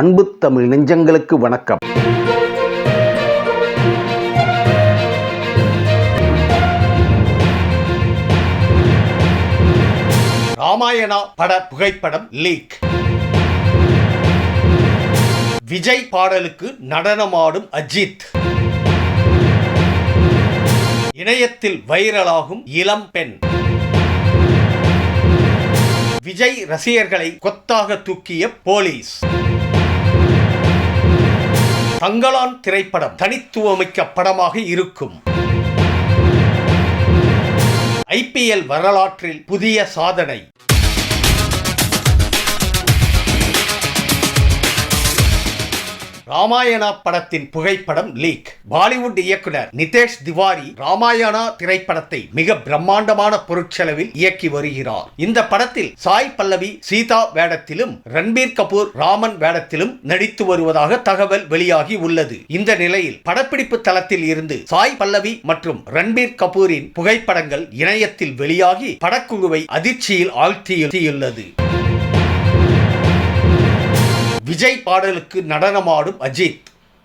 அன்பு தமிழ் நெஞ்சங்களுக்கு வணக்கம். ராமாயணா பட புகைப்படம் லீக் விஜய் பாடலுக்கு நடனமாடும் அஜித். இணையத்தில் வைரலாகும் இளம் பெண். விஜய் ரசிகர்களை கொத்தாக தூக்கிய போலீஸ். தங்களான் திரைப்படம் தனித்துவமிக்க படமாக இருக்கும். ஐபிஎல் வரலாற்றில் புதிய சாதனை. ராமாயணா படத்தின் புகைப்படம் லீக். பாலிவுட் இயக்குனர் நிதேஷ் திவாரி ராமாயணா திரைப்படத்தை மிக பிரம்மாண்டமான பொருட்செலவில் இயக்கி வருகிறார். இந்த படத்தில் சாய் பல்லவி சீதா வேடத்திலும் ரன்பீர் கபூர் ராமன் வேடத்திலும் நடித்து வருவதாக தகவல் வெளியாகி உள்ளது. இந்த நிலையில் படப்பிடிப்பு தளத்தில் இருந்து சாய் பல்லவி மற்றும் ரன்பீர் கபூரின் புகைப்படங்கள் இணையத்தில் வெளியாகி படக்குழுவை அதிர்ச்சியில் ஆழ்த்தியுள்ளது. விஜய் பாடலுக்கு நடனமாடும் அஜித்.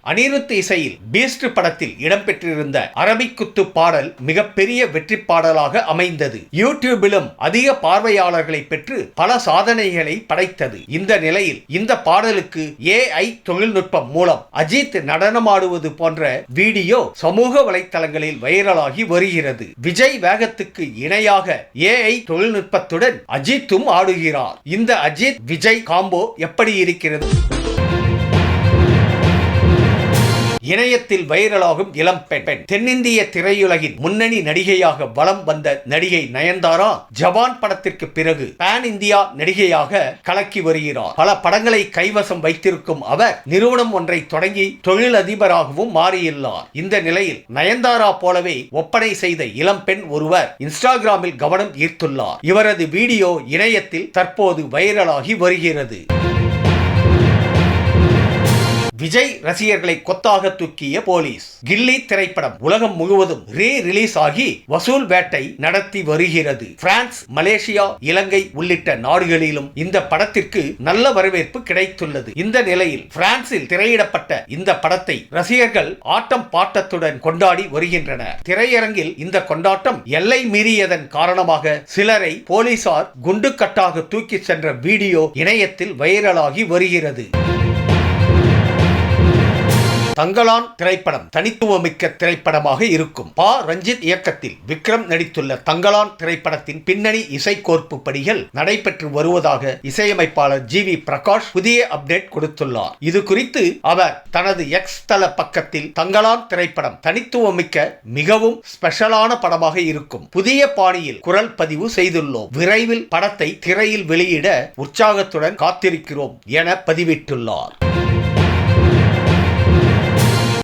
அனிருத் இசையில் பீஸ்ட் படத்தில் இடம்பெற்றிருந்த அரபிக்குத்து பாடல் மிகப்பெரிய வெற்றி பாடலாக அமைந்தது. யூடியூபிலும் அதிக பார்வையாளர்களை பெற்று பல சாதனைகளை படைத்தது. இந்த நிலையில் இந்த பாடலுக்கு ஏஐ தொழில்நுட்பம் மூலம் அஜித் நடனமாடுவது போன்ற வீடியோ சமூக வலைத்தளங்களில் வைரலாகி வருகிறது. விஜய் வேகத்துக்கு இணையாக ஏஐ தொழில்நுட்பத்துடன் அஜித்தும் ஆடுகிறார். இந்த அஜித் விஜய் காம்போ எப்படி இருக்கிறது? இணையத்தில் வைரலாகும் இளம் பெண். தென்னிந்திய திரையுலகின் முன்னணி நடிகையாக வலம் வந்த நடிகை நயன்தாரா ஜவான் படத்திற்கு பிறகு பேன் இந்தியா நடிகையாக கலக்கி வருகிறார். பல படங்களை கைவசம் வைத்திருக்கும் அவர் நிறுவனம் ஒன்றை தொடங்கி தொழிலதிபராகவும் மாறியுள்ளார். இந்த நிலையில் நயன்தாரா போலவே ஒப்பனை செய்த இளம் பெண் ஒருவர் இன்ஸ்டாகிராமில் கவனம் ஈர்த்துள்ளார். இவரது வீடியோ இணையத்தில் தற்போது வைரலாகி வருகிறது. விஜய் ரசிகர்களை கொத்தாக தூக்கிய போலீஸ். கில்லி திரைப்படம் உலகம் முழுவதும் ரீ ரிலீஸ் ஆகி வசூல் வேட்டை நடத்தி வருகிறது. பிரான்ஸ் மலேசியா இலங்கை உள்ளிட்ட நாடுகளிலும் இந்த படத்திற்கு நல்ல வரவேற்பு கிடைத்துள்ளது. இந்த நிலையில் பிரான்சில் திரையிடப்பட்ட இந்த படத்தை ரசிகர்கள் ஆட்டம் பாட்டத்துடன் கொண்டாடி வருகின்றனர். திரையரங்கில் இந்த கொண்டாட்டம் எல்லை மீறியதன் காரணமாக சிலரை போலீசார் குண்டுக்கட்டாக தூக்கி சென்ற வீடியோ இணையத்தில் வைரலாகி வருகிறது. தங்கலான் திரைப்படம் தனித்துவமிக்க திரைப்படமாக இருக்கும். பா. ரஞ்சித் இயக்கத்தில் விக்ரம் நடித்துள்ள தங்கலான் திரைப்படத்தின் பின்னணி இசைக்கோர்ப்பு படிகள் நடைபெற்று வருவதாக இசையமைப்பாளர் ஜி. வி. பிரகாஷ் புதிய அப்டேட் கொடுத்துள்ளார். இது குறித்து அவர் தனது எக்ஸ் தள பக்கத்தில் தங்கலான் திரைப்படம் தனித்துவமிக்க மிகவும் ஸ்பெஷலான படமாக இருக்கும். புதிய பாணியில் குரல் பதிவு செய்துள்ளோம். விரைவில் படத்தை திரையில் வெளியிட உற்சாகத்துடன் காத்திருக்கிறோம் என பதிவிட்டுள்ளார்.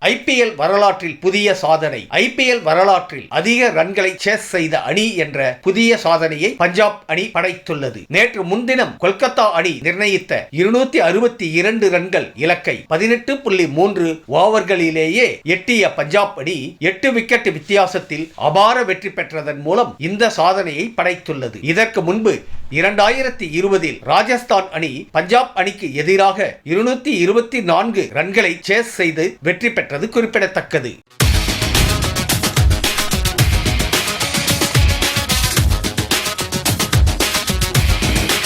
ஐபிஎல் வரலாற்றில் புதிய சாதனை. ஐபிஎல் வரலாற்றில் அதிக ரன்களை சேஸ் செய்த அணி என்ற புதிய சாதனையை பஞ்சாப் அணி படைத்துள்ளது. நேற்று முன்தினம் கொல்கத்தா அணி நிர்ணயித்த இருநூத்தி அறுபத்தி இரண்டு ரன்கள் இலக்கை பதினெட்டு புள்ளி மூன்று ஓவர்களிலேயே எட்டிய பஞ்சாப் அணி எட்டு விக்கெட் வித்தியாசத்தில் அபார வெற்றி பெற்றதன் மூலம் இந்த சாதனையை படைத்துள்ளது. இதற்கு முன்பு இரண்டாயிரத்தி இருபதில் ராஜஸ்தான் அணி பஞ்சாப் அணிக்கு எதிராக இருநூத்தி இருபத்தி நான்கு ரன்களை சேஸ் செய்து வெற்றி பெற்றது குறிப்பிடத்தக்கது.